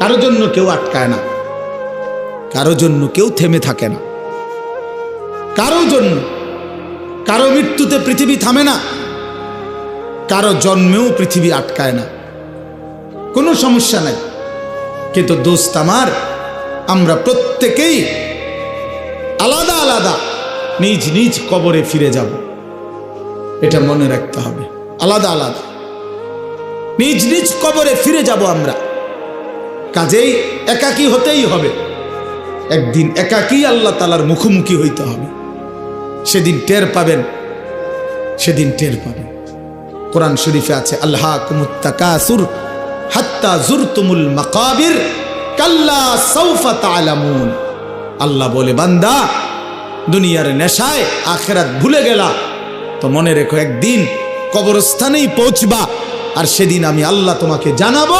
কারও জন্য কেউ আটকায় না। কারও জন্য কেউ থেমে থাকে না। কারও জন্য কারও মৃত্যুতে পৃথিবী থামে না। কারও জন্মেও পৃথিবী আটকায় না। কোনো সমস্যা নাই। কিন্তু দোস্ত আমার, আমরা প্রত্যেকেই আলাদা আলাদা নিজ নিজ কবরে ফিরে যাব। এটা মনে রাখতে হবে। আলাদা আলাদা। নিজ নিজ কবরে ফিরে যাব আমরা। কাজেই একাকী হতেই হবে। একদিন একাকী আল্লাহ তালার মুখোমুখি হইতে হবে। সেদিন টের পাবেন, সেদিন টের পাবেন। কোরআন শরীফে আছে আল্লাহ কুমুত্তাকাসুর হাত্তা জুরতুমুল মাকাবির কাল্লা সৌফা তালামুন আল্লাহ বলে, বান্দা, দুনিয়ার নেশায় আখেরাত ভুলে গেলা। তো মনে রেখো, একদিন কবরস্থানেই পৌঁছবা, আর সেদিন আমি আল্লাহ তোমাকে জানাব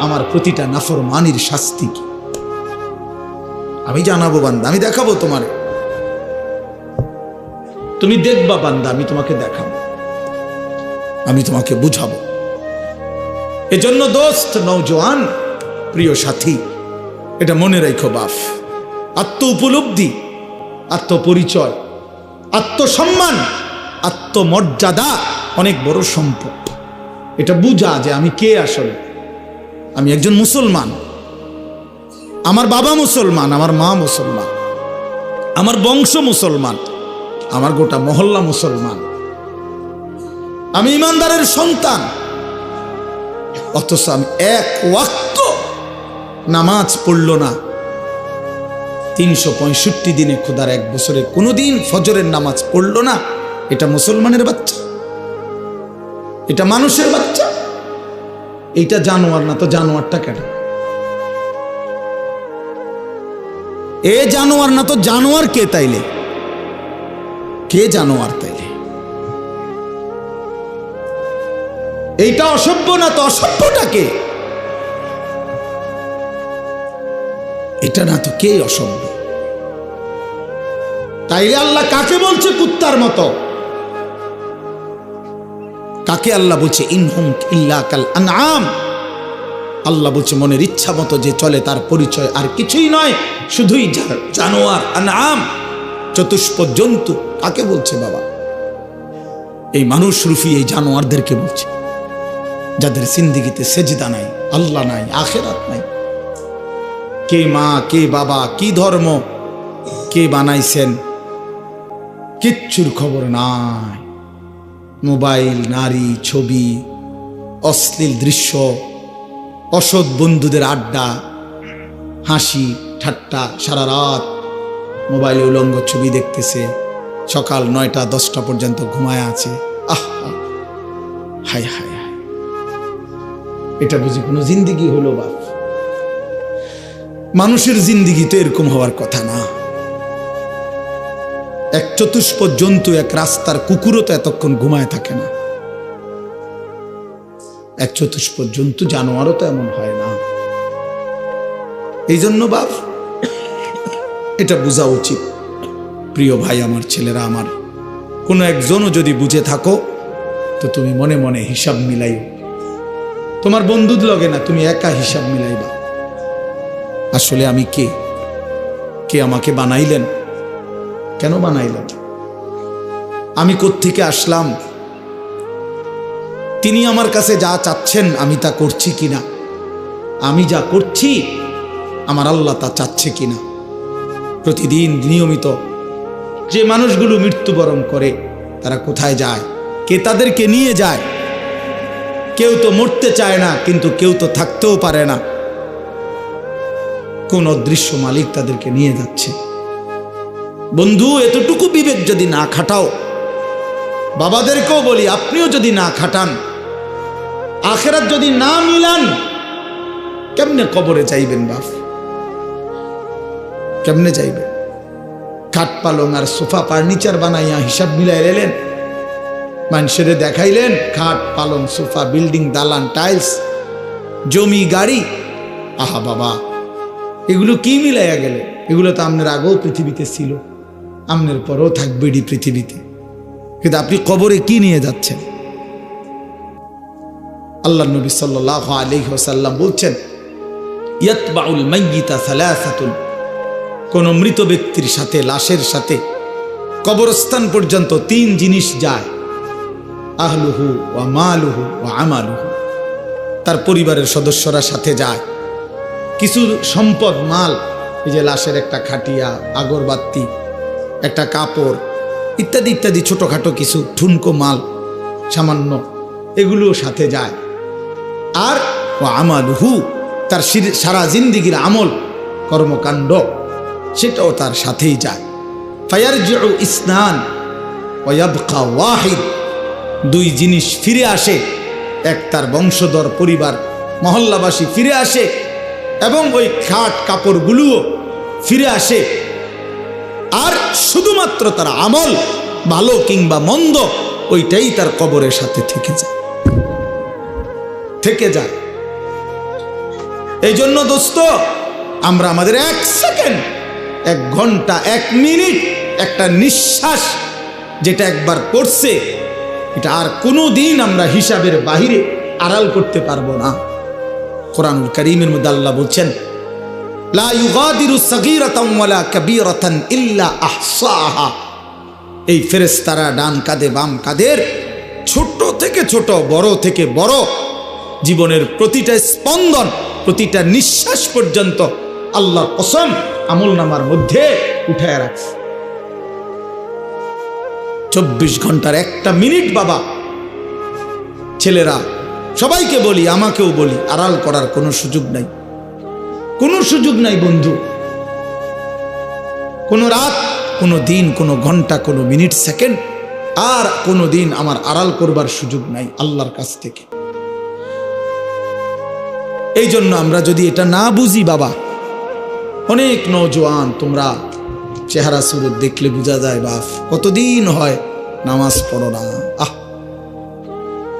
আমার প্রতিটা নাফরমানির শাস্তি কি? আমি জানাব বান্দা, আমি দেখাবো তোমার। তুমি দেখবা বান্দা, আমি তোমাকে দেখাবো। আমি তোমাকে বুঝাবো। এজন্য দোস্ত নৌজওয়ান প্রিয় সাথী, এটা মনে রেখো বাফ। আত্ম উপলব্ধি আত্মপরিচয়, আত্মসম্মান, আত্মমর্যাদা অনেক বড় সম্পদ। এটা বুঝা যে আমি কে আসলে? আমি একজন মুসলমান। আমার বাবা মুসলমান, আমার মা মুসলমান, আমার বংশ মুসলমান, আমার গোটা মহল্লা মুসলমান। আমি ইমানদারের সন্তান, অথচ আমি এক ওয়াক্ত নামাজ পড়ল না। তিনশো পঁয়ষট্টি দিনে খোদার এক বছরে কোনোদিন ফজরের নামাজ পড়ল না। এটা মুসলমানের বাচ্চা, এটা মানুষের বাচ্চা। এইটা জানোয়ার না, তো জানোয়ারটা কেন? এ জানোয়ার না, তো জানোয়ার কে তাইলে? কে জানোয়ার তাইলে? এইটা অসভ্য না, তো অসভ্যটা কে? এটা না, তো কে অসভ্য? তাইলে আল্লাহ কাকে বলছে কুত্তার মতো? কাকে আল্লাহ বলছে ইনহুম ইল্লা কাল আনআম। আল্লাহ বলছে, মনের ইচ্ছা মতো যে চলে তার পরিচয় আর কিছুই নয়, শুধুই জানোয়ার, আনআম। চতুষ্প জন্তু কাকে বলছে বাবা? এই মানুষ রুফি এই জানোয়ারদেরকে বলছে, যাদের সিন্দিগিতে সেজদা নাই, আল্লাহ নাই, আখেরাত নাই। কে মা, কে বাবা, কি ধর্ম, কে বানাইছেন, কিচ্ছুর খবর নাই। মোবাইল, নারী, ছবি, অশ্লীল দৃশ্য, অসৎ বন্ধুদের আড্ডা, হাসি, ঠাট্টা, সারা রাত মোবাইলে উলঙ্গ ছবি দেখতেছে। সকাল নয়টা, দশটা পর্যন্ত ঘুমায় আছে। আহ হায় হায় হায়। এটা বুঝি কোনো জিন্দিগি হলো বাপ মানুষের জিন্দিগি তো এরকম হওয়ার কথা না। এক চতুষ্প জন্তু এক রাস্তার কুকুরও তো এতক্ষণ ঘুমায় থাকে না। এক চতুষ্প জন্তু জানোয়ারও তো এমন হয় না। এই জন্য বাপ, এটা বোঝা উচিত। প্রিয় ভাই, আমার ছেলেরা, আমার কোনো একজনও যদি বুঝে থাকো, তো তুমি মনে মনে হিসাব মিলাইও। তোমার বন্ধুর লগে না, তুমি একা হিসাব মিলাইবা। আসলে আমি কে? কে আমাকে বানাইলেন? কেন বানাইলেন আমি কোত্থেকে আসলাম? তিনি আমার কাছে যা চাচ্ছেন আমি তা করছি কিনা? আমি যা করছি, আমার আল্লাহ তা চাচ্ছে কিনা? প্রতিদিন নিয়মিত যে মানুষগুলো মৃত্যুবরণ করে, তারা কোথায় যায়? কে তাদেরকে নিয়ে যায়? কেউ তো মরতে চায় না, কিন্তু কেউ তো থাকতেও পারে না। কোন অদৃশ্য মালিক তাদেরকে নিয়ে যাচ্ছে। বন্ধু, এতটুকু বিবেক যদি না খাটাও, বাবাদেরকেও বলি, আপনিও যদি না খাটান, আখেরাত যদি না মিলান, কেমনে কবরে চাইবেন বাপ? কেমনে চাইবেন খাট পালং আর সোফা ফার্নিচার বানাইয়া হিসাব মিলাই এলেন মানুষের দেখাইলেন, খাট পালং, সোফা, বিল্ডিং, দালান, টাইলস, জমি, গাড়ি। আহা বাবা, এগুলো কি মিলাইয়া গেলে? এগুলো তো আপনার আগেও পৃথিবীতে ছিল। আপনার পরেও থাকবে এটি পৃথিবীতে। কিন্তু আপনি কবরে কি নিয়ে যাচ্ছেন? আল্লাহ নবী সাল্লাহ আলী সাল্লাম বলছেন, ইয়াতবাউল মাইয়িতা সালাসাতুন। কোন মৃত ব্যক্তির সাথে, লাশের সাথে কবরস্থান পর্যন্ত তিন জিনিস যায়। আহলুহু ওয়া মালুহু ওয়া আমালুহু। তার পরিবারের সদস্যরা সাথে যায়। কিছু সম্পদ, মাল, এই যে লাশের একটা খাটিয়া, আগরবাতি একটা কাপড়, ইত্যাদি ইত্যাদি, ছোটোখাটো কিছু ঠুনকো মাল সামান্য এগুলোও সাথে যায়। আর ও আমাল হু তার সারা জিন্দিগির আমল, কর্মকাণ্ড, সেটাও তার সাথেই যায়। ফায়ার ইসনান ওয়াবকা ওয়াহিদ, দুই জিনিস ফিরে আসে, এক তার বংশধর পরিবার, মহল্লাবাসী ফিরে আসে, এবং ওই খাট কাপড়গুলোও ফিরে আসে। আর শুধুমাত্র তার আমল, ভালো কিংবা মন্দ, ওইটাই তার কবরের সাথে থেকে যায়। থেকে যায়। এই জন্য দোস্ত, আমরা আমাদের এক সেকেন্ড, এক ঘণ্টা, এক মিনিট একটা নিঃশ্বাস যেটা একবার পড়ছে, এটা আর কোনো দিন আমরা হিসাবের বাহিরে আড়াল করতে পারব না। কোরআনুল করিমের মধ্যে আল্লাহ বলছেন এই ফেরেশতারা ডান কাঁধে, বাম কাঁধের ছোট থেকে ছোট, বড় থেকে বড় জীবনের প্রতিটা স্পন্দন, প্রতিটা নিঃশ্বাস পর্যন্ত আল্লাহর কসম আমল নামার মধ্যে উঠায় রাখছে। চব্বিশ ঘণ্টার একটা মিনিট বাবা, ছেলেরা, সবাইকে বলি, আমাকেও বলি, আড়াল করার কোনো সুযোগ নাই। কোনো সুযোগ নাই, বন্ধু। কোনো রাত, কোনো দিন, কোনো ঘণ্টা, কোনো মিনিট, সেকেন্ড, আর কোনো দিন আমার আড়াল করবার সুযোগ নাই আল্লাহর কাছ থেকে। এই জন্য আমরা যদি এটা না বুঝি, বাবা, অনেক নজওয়ান তোমরা চেহারা সুরত দেখলে বোঝা যায়, বাপ, কতদিন হয় নামাজ পড়ো না। আহ,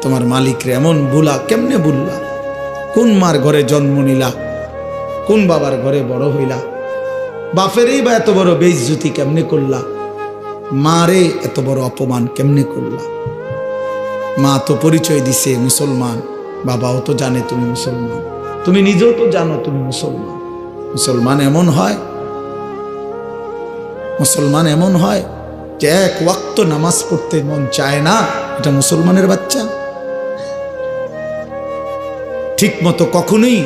তোমার মালিকরে এমন ভুলা, কেমনে ভুললা কোন মার ঘরে জন্ম নিলা? কোন বাবার ঘরে বড় হইলা? বাপেরই বা এত বড় বেইজ্জতি কেমনে করলা? মারে এত বড় অপমান কেমনে করলা? মা তো পরিচয় দিছে মুসলমান, বাবাও তো জানে তুমি মুসলমান। তুমি নিজেও তো জানো তুমি মুসলমান। মুসলমান এমন হয়, মুসলমান এমন হয় যে এক ওয়াক্ত নামাজ পড়তে মন চায় না, এটা মুসলমানের বাচ্চা। ঠিক মতো কখনোই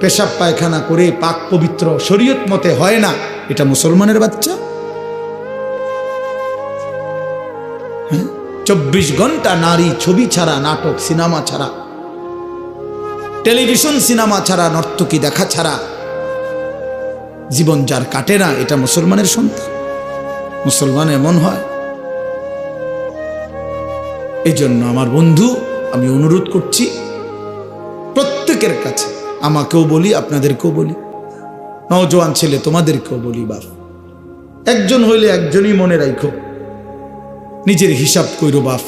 পেশাব পায়খানা করে পাক পবিত্র শরীয়ত মতে হয় না। এটা মুসলমানের বাচ্চা? হ্যাঁ? চব্বিশ ঘণ্টা নারী ছবি ছাড়া, নাটক, সিনেমা ছাড়া, টেলিভিশন, সিনেমা ছাড়া, নর্তকী দেখা ছাড়া জীবন যার কাটে না, এটা মুসলমানের সন্তান। মুসলমান এমন হয়। এই জন্য আমার বন্ধু, আমি অনুরোধ করছি, প্রত্যেকের কাছে আমাকেও বলি, আপনাদেরকেও বলি। নওজোয়ান ছেলে, তোমাদেরকেও বলি, বাপ। একজন হইলে একজনই মনে রাখো নিজের হিসাব কইরো, বাপ।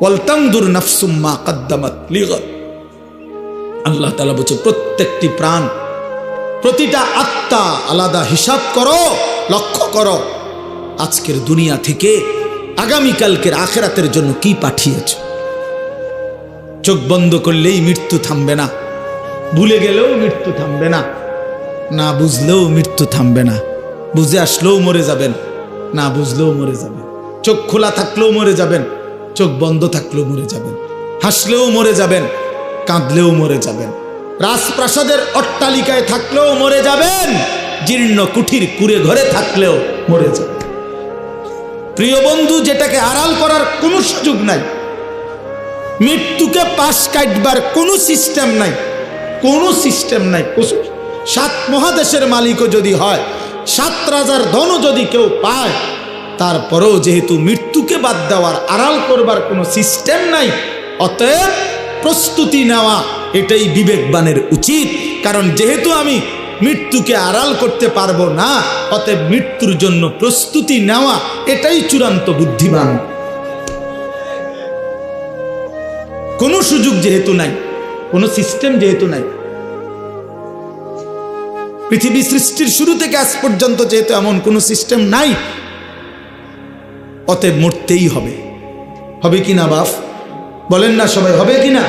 ওয়ালতাংদুর নাফসুম্মা কাদ্দামাত লিগত আল্লাহ তালা বলছে, প্রত্যেকটি প্রাণ, প্রতিটা আত্মা আলাদা হিসাব করো, লক্ষ্য করো, আজকের দুনিয়া থেকে আগামীকালকের আখেরাতের জন্য কি পাঠিয়েছ? চোখ বন্ধ করলেই মৃত্যু থামবে না। ভুলে গেলেও মৃত্যু থামবে না। না বুঝলেও মৃত্যু থামবে না। বুঝে আসলেও মরে যাবেন। না বুঝলেও মরে যাবেন। চোখ খোলা থাকলেও মরে যাবেন। চোখ বন্ধ থাকলেও মরে যাবেন। হাসলেও মরে যাবেন। কাঁদলেও মরে যাবেন। রাজপ্রাসাদের অট্টালিকায় থাকলেও মরে যাবেন। জীর্ণ কুঠির কুড়ে ঘরে থাকলেও মরে যাবেন। প্রিয় বন্ধু, যেটাকে আড়াল করার কোনো সুযোগ নাই। মৃত্যুকে পাশ কাটবার কোনো সিস্টেম নাই। কোনো সিস্টেম নাই সাত মহাদেশের মালিকও যদি হয়, সাত রাজার ধনও যদি কেউ পায়, তারপরেও যেহেতু মৃত্যুকে বাদ দেওয়ার আড়াল করবার কোনো সিস্টেম নাই, অতএব প্রস্তুতি নেওয়া এটাই বিবেকবানের উচিত। কারণ যেহেতু আমি মৃত্যুকে আড়াল করতে পারব না, অতএব মৃত্যুর জন্য প্রস্তুতি নেওয়া এটাই চূড়ান্ত বুদ্ধিমান। কোনো সুযোগ যেহেতু নাই কোনো সিস্টেম যেহেতু নাই। পৃথিবী সৃষ্টির শুরু থেকে আজ পর্যন্ত যেহেতু এমন কোনো সিস্টেম নাই, অতএব মরতেই হবে। হবে কি না বাপ? বলেন না সবাই, হবে কি না?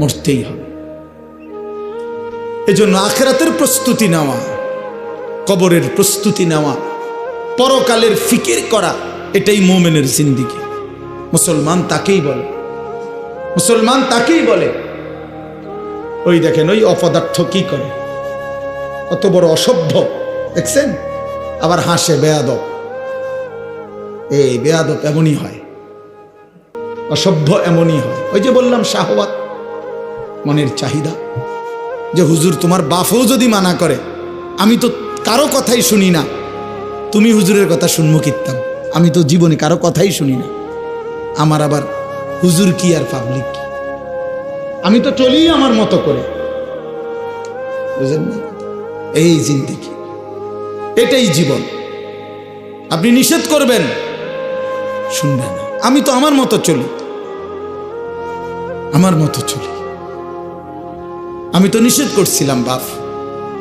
মরতেই হবে। এজন্য আখেরাতের প্রস্তুতি নেওয়া, কবরের প্রস্তুতি নেওয়া, পরকালের ফিকির করা, এটাই মোমেনের জিন্দিগি। মুসলমান তাকেই বলে। মুসলমান তাকেই বলে। ওই দেখেন, ওই অপদার্থ কি করে? কত বড় অসভ্য, দেখছেন? আবার হাসে, বেয়াদব। এই বেয়াদব এমনই হয়। অসভ্য এমনই হয়। ওই যে বললাম শাহবাত মনের চাহিদা। যে হুজুর, তোমার বাপও যদি মানা করে, আমি তো কারও কথাই শুনি না। তুমি হুজুরের কথা শুনব কিতাম আমি তো জীবনে কারও কথাই শুনি না। আমার আবার হুজুর কি আর পাবলিক কি? আমি তো চলি আমার মতো করে। এই জিন্দিগি। এটাই জীবন। আপনি নিষেধ করবেন। শুনবেন আমি তো আমার মতো চলি। আমার মতো চলি। আমি তো নিষেধ করছিলাম, বাপ।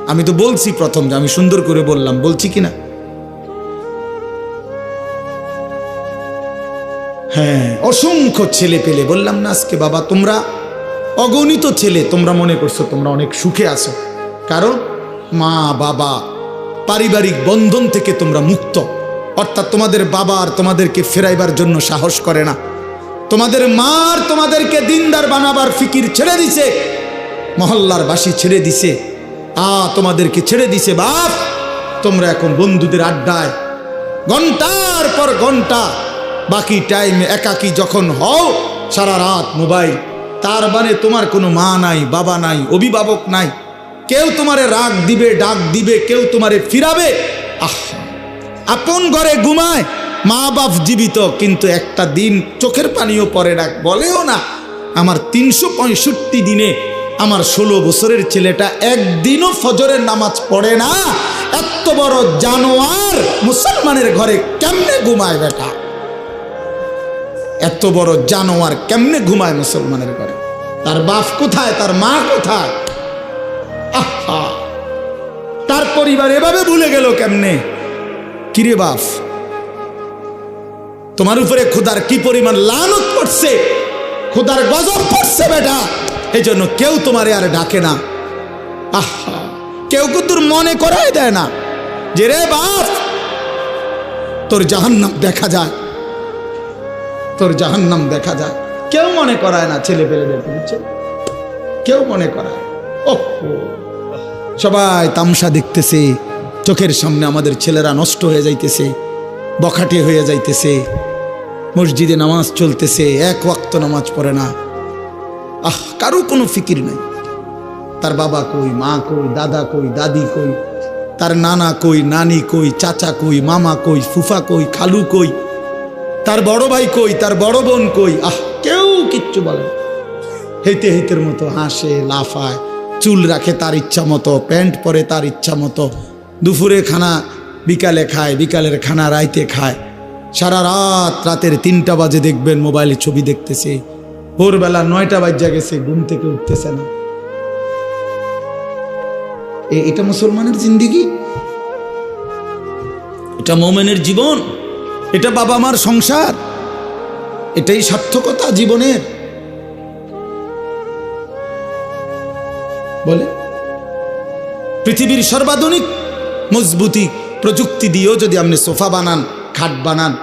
আমি তো বলছি প্রথম যে আমি সুন্দর করে বললাম। বলছি কি না? হ্যাঁ অসংখ্য ছেলে পেলে বললাম না আজকে, বাবা, তোমরা অগণিত ছেলে তোমরা মনে করছ তোমরা অনেক সুখে আছো। কারণ মা, বাবা, পারিবারিক বন্ধন থেকে তোমরা মুক্ত। অর্থাৎ তোমাদের বাবা আর তোমাদেরকে ফেরাইবার জন্য সাহস করে না। তোমাদের মার তোমাদেরকে দিনদার বানাবার ফিকির ছেড়ে দিছে। মহল্লার বাসি ছেড়ে দিছে। আ, তোমাদেরকে ছেড়ে দিছে বাপ। তোমরা এখন বন্ধুদের আড্ডায়। ঘণ্টার পর ঘণ্টা বাকি টাইম একাকি যখন হও, সারা রাত মোবাইল তার মানে তোমার কোনো মা নাই, বাবা নাই, অভিভাবক নাই। কেউ তোমারে রাগ দিবে, ডাক দিবে, কেউ তোমারে ফিরাবে। আহ! আপন ঘরে ঘুমায়, মা বাপ জীবিত, কিন্তু একটা দিন চোখের পানিও পরে ডাক বলেও না। আমার তিনশো পঁয়ষট্টি দিনে আমার ষোলো বছরের ছেলেটা একদিনও ফজরের নামাজ পড়ে না। এত বড় জানোয়ার মুসলমানের ঘরে কেমনে ঘুমায় বেটা? এত বড় জানোয়ার কেমনে ঘুমায় মুসলমানের ঘরে? তার বাপ কোথায়? তার মা কোথায়? আহা! তার পরিবার এভাবে ভুলে গেল কেমনে? কিরে বাপ, তোমার উপরে খুদার কি পরিমাণ লানত পড়ছে? খুদার গজব পড়ছে বেটা! এই জন্য কেউ তোমারে আর ডাকে না। আহা! কেউ কিন্তু মনে করাই দেয় না যে, রে বাপ, তোর জাহান্নাম দেখা যায়। তোর জাহান্নাম দেখা যায়। কেউ মনে করায় না ছেলে পেলে দেখে কেউ মনে করায়। ওহ সবাই তামসা দেখতেছে, চোখের সামনে আমাদের ছেলেরা নষ্ট হয়ে যাইতেছে, বখাটে হয়ে যাইতেছে, মসজিদে নামাজ চলতেছে, এক ওয়াক্ত নামাজ পড়ে না। আহ, কারও কোনো ফিকির নাই। তার বাবা কই, মা কই, দাদা কই, দাদি কই, তার নানা কই, নানি কই, চাচা কই, মামা কই, ফুফা কই, খালু কই তার বড় ভাই কই? তার বড় বোন কই? আহ, কেউ কিচ্ছু বলে না। হেঁটে হেঁটের মতো হাসে, লাফায়, চুল রাখে তার ইচ্ছা মতো, প্যান্ট পরে তার ইচ্ছা মতো। দুপুরে খানা বিকালে খায়, বিকালের খানা রাইতে খায়। সারা রাত রাতের তিনটা বাজে দেখবেন মোবাইলে ছবি দেখতেছে। ভোরবেলা নয়টা বাজ্যা গেছে, ঘুম থেকে উঠতেছে না। এটা মুসলমানের জিন্দিগি? এটা মোমেনের জীবন? এটা বাবা মার সংসার। এটাই সার্থকতা জীবনের। বলে, পৃথিবীর সর্বাধুনিক মজবুতি প্রযুক্তি দিয়েও যদি আপনি সোফা বানান, খাট বানান,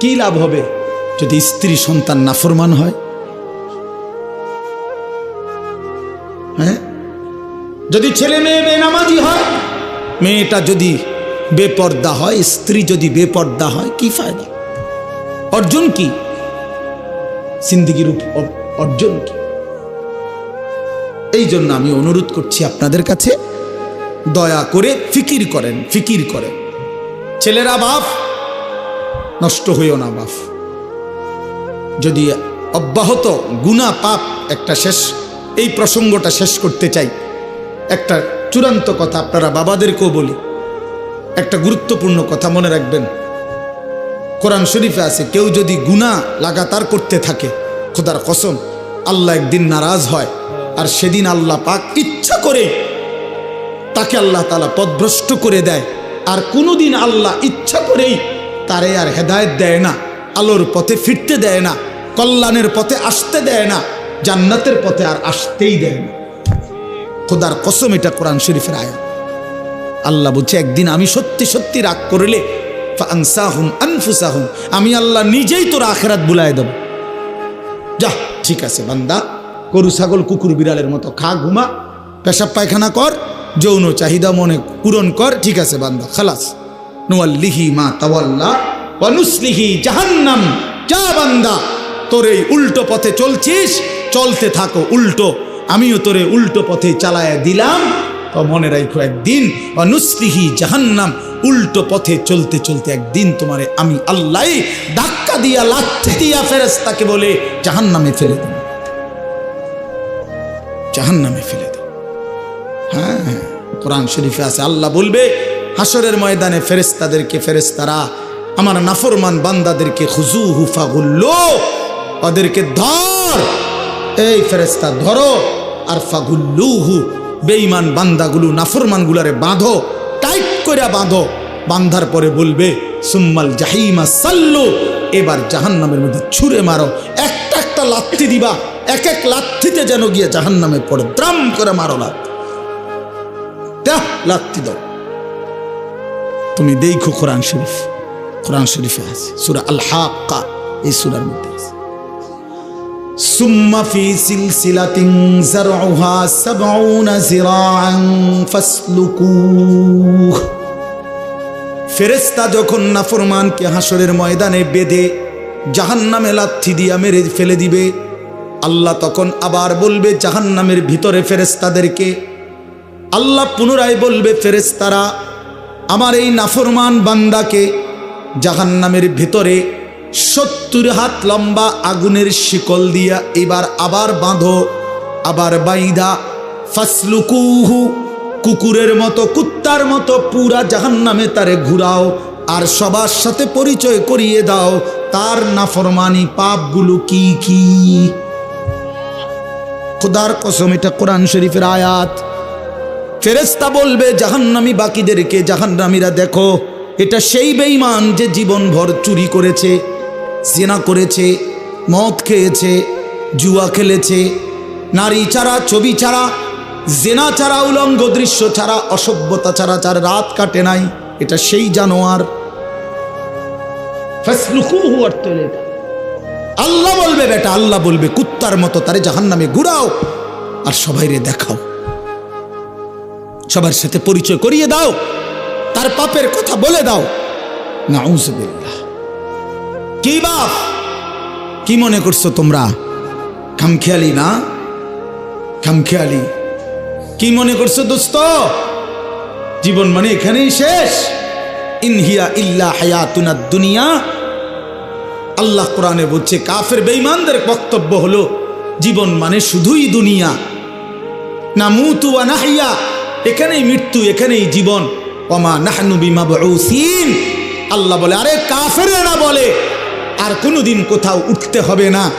কি লাভ হবে যদি স্ত্রী সন্তান নাফরমান হয়? হ্যাঁ? যদি ছেলে মেয়ে বেনামাজি হয়, মেয়েটা যদি বেপর্দা হয়, স্ত্রী যদি বেপর্দা হয়, কি ফায়দা? অর্জন কি? অ- অর্জন কি? এই জন্য আমি অনুরোধ করছি আপনাদের কাছে, দয়া করে ফিকির করেন ফিকির করেন। ছেলেরা বাপ, নষ্ট হইও না বাপ। যদি অব্যাহত গুণা পাপ একটা শেষ, এই প্রসঙ্গটা শেষ করতে চাই, একটা চূড়ান্ত কথা আপনারা বাবাদেরকেও বলি। একটা গুরুত্বপূর্ণ কথা মনে রাখবেন। কোরআন শরীফে আছে, কেউ যদি গুণা লাগাতার করতে থাকে, খোদার কসম, আল্লাহ একদিন নারাজ হয় আর সেদিন আল্লাহ পাক ইচ্ছা করে তাকে আল্লাহ তালা পদভ্রষ্ট করে দেয় আর কোনোদিন আল্লাহ ইচ্ছা করেই তারে আর হেদায়েত দেয় না, আলোর পথে ফিরতে দেয় না, কল্যাণের পথে আসতে দেয় না, জান্নাতের পথে আর আসতেই দেয় না। খোদার কসম এটা কোরআন শরীফের আয়াত। আল্লাহ বলছে, একদিন আমি সত্যি সত্যি রাগ করলে আমি আল্লাহ নিজেই তোর আখেরাত বুলাই দেব। যা, ঠিক আছে বান্দা, গরু, ছাগল, কুকুর, বিড়ালের মতো খা, ঘুমা, পেশাব পায়খানা কর, যৌন চাহিদা মনে পূরণ কর, ঠিক আছে বান্দা, খালাস। নুয়াল্লিহি মা তাওয়াল্লা, ওয়ানুসলিহি জাহান্নাম। যা বান্দা, তোর এই উল্টো পথে চলছিস, চলতে থাকো উল্টো। আমিও তোরে উল্টো পথে চালায় দিলাম তো মনে রাখো একদিন অনুসলিহি জাহান্নাম, উল্টো পথে চলতে চলতে একদিন তোমারে আমি আল্লাহ ধাক্কা দিয়া, লাথি দিয়া ফেরেস্তাকে বলে জাহান্নামে ফেলে দেব। জাহান্নামে ফেলে দেব। হ্যাঁ হ্যাঁ কোরআন শরীফে আছে, আল্লাহ বলবে হাসরের ময়দানে ফেরেস্তাদেরকে ফেরেস্তারা আমার নাফরমান বান্দাদেরকে খুজু হুফা গুল্লো ওদেরকে ধর, এই ফেরেস্তা ধরো, আর ফাগুল্লুহু বেঈমান বান্দাগুলো নাফরমানগুলারে বাঁধো, টাইট করে বাঁধো। বান্ধার পরে বলবে, সুম্মাল জাহিমা সাল্লু। এবার জাহান্নামের মধ্যে ছুঁড়ে মারো। একটা একটা লাথি দিবা, এক এক লাথিতে যেন গিয়ে জাহান্নামে পড়ে দ্রাম করে মারো দেহ লাথি দাও। তুমি দেখো কোরআন শরীফ। কোরআন শরীফে আছে, সুরা আল হাক্কা এই সুরার মধ্যে আছে। সুম্মা ফি সিলসিলাতিন জারউহা 70 জিরাআন ফেরেশতা যখন নাফরমানকে হাসরের ময়দানে বেঁধে জাহান্নামে লাথি দিয়া মেরে ফেলে দিবে, আল্লাহ তখন আবার বলবে জাহান্নামের ভিতরে ফেরেশতাদেরকে, আল্লাহ পুনরায় বলবে ফেরেশতারা, আমার এই নাফরমান বান্দাকে জাহান্নামের ভিতরে সত্তর হাত লম্বা আগুনের শিকল দিয়া এবার আবার বাঁধো, আবার বাইদা ফাসলুকুহু, কুকুরের মতো, কুত্তার মতো পুরা জাহান্নামে তারে ঘুরাও, আর সবার সাথে পরিচয় করিয়ে দাও, তার নাফরমানি পাপগুলো কি কি? খোদার কসম, এটা কোরআন শরীফের আয়াত। ফেরেস্তা বলবে, জাহান্নামী বাকিদেরকে জাহান্নামীরা দেখো, এটা সেই বেঈমান যে জীবনভর চুরি করেছে। জেনা করেছে মদ খেয়েছে জুয়া খেলেছে নারী ছাড়া ছবি ছাড়া জেনা ছাড়া উলঙ্গ দৃশ্য ছাড়া অসভ্যতা ছাড়া যার রাত কাটে নাই এটা সেই জানোয়ার। আল্লাহ বলবে বেটা আল্লাহ বলবে কুত্তার মতো তারে জাহান্নামে ঘুরাও আর সবাইরে দেখাও। সবার সাথে পরিচয় করিয়ে দাও তার পাপের কথা বলে দাও। নাউজুবিল্লাহ। কি বাপ? কি মনে করছ তোমরা? খামখেয়ালি না? খামখেয়ালি। কি মনে করছ দোস্ত? জীবন মানে এখানেই শেষ। ইনহিয়া ইল্লা হায়াতুনা দুনিয়া। আল্লাহ কোরআনে বলছে, কাফের বেঈমানদের বক্তব্য হলো, জীবন মানে শুধুই দুনিয়া। না মুতু ওয়া নাহিয়া। এখানেই মৃত্যু, এখানেই জীবন। ওমা নাহনু বিমা আল্লাহ বলে, আরে কাফেরেরা বলে আর কোনো দিন কোথাও উঠতে হবে না।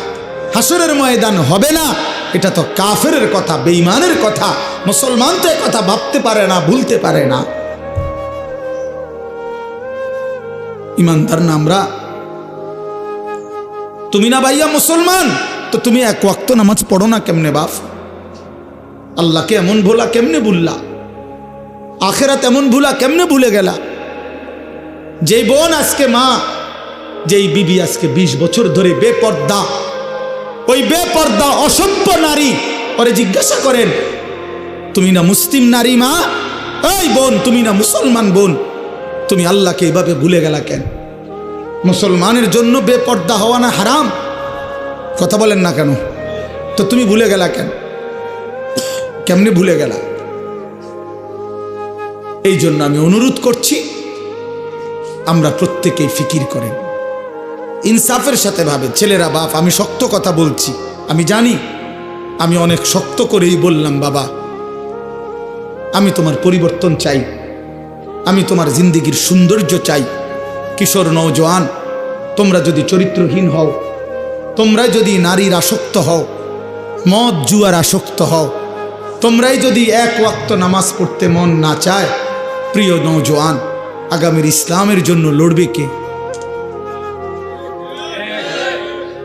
হাসরের ময়দান হবে না। এটা তো কাফেরের কথা বেইমানের কথা। মুসলমান তো কথা ভাবতে পারে না, ভুলতে পারে না। ইমানদার না আমরা তুমি না ভাইয়া মুসলমান, তো তুমি এক ওয়াক্ত নামাজ পড়ো না কেমনে বাপ? আল্লাহকে এমন ভোলা কেমনে ভুললা? আখেরাত এমন ভুলা কেমনে ভুলে গেলা? যেই বোন আজকে মা যেই বিবি আজকে ২০ বছর ধরে বেপর্দা, ওই বেপর্দা অসভ্য নারী পরে জিজ্ঞাসা করেন, তুমি না মুসলিম নারী মা? এই বোন, তুমি না মুসলমান বোন? তুমি আল্লাহকে এভাবে ভুলে গেলা কেন? মুসলমানের জন্য বেপর্দা হওয়া না হারাম? কথা বলেন না কেন? তো তুমি ভুলে গেলা কেন? কেমনে ভুলে গেলা? এই জন্য আমি অনুরোধ করছি, আমরা প্রত্যেকেই ফিকির করেন। ইনসাফের সাথে ভাবে, ছেলেরা, বাপ, আমি শক্ত কথা বলছি। আমি জানি, আমি অনেক শক্ত করেই বললাম, বাবা। আমি তোমার পরিবর্তন চাই। আমি তোমার জিন্দিগির সৌন্দর্য চাই। কিশোর নৌজওয়ান তোমরা যদি চরিত্রহীন হও, তোমরা যদি নারীর আসক্ত হও, মদ জুয়ার আসক্ত হও, তোমরাই যদি এক ওয়াক্ত নামাজ পড়তে মন না চায়, প্রিয় নৌজওয়ান আগামীর ইসলামের জন্য লড়বে কে?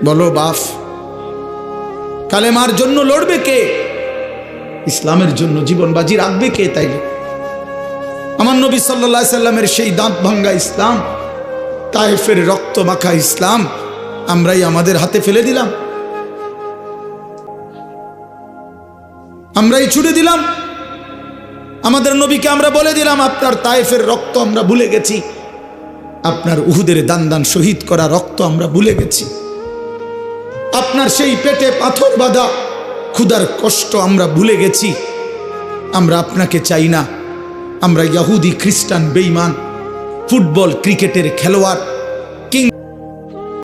বলো, বাফ। কালেমার জন্য লড়বে কে? ইসলামের জন্য জীবন বাজি রাখবে কে তাইলে? আমার নবী সাল্লা সাল্লামের সেই দাঁত ভাঙ্গা ইসলাম, তায়েফের রক্ত মাখা ইসলাম, আমরাই আমাদের হাতে ফেলে দিলাম। আমরাই ছুটে দিলাম। আমাদের নবীকে আমরা বলে দিলাম, আপনার তায়েফের রক্ত আমরা ভুলে গেছি। আপনার উহুদের দান দান শহীদ করা রক্ত আমরা ভুলে গেছি। আপনার সেই পেটে পাথর বাঁধা ক্ষুদার কষ্ট আমরা ভুলে গেছি। আমরা আপনাকে চাই না। আমরা ইয়াহুদি খ্রিস্টান বেইমান ফুটবল ক্রিকেটের খেলোয়াড়।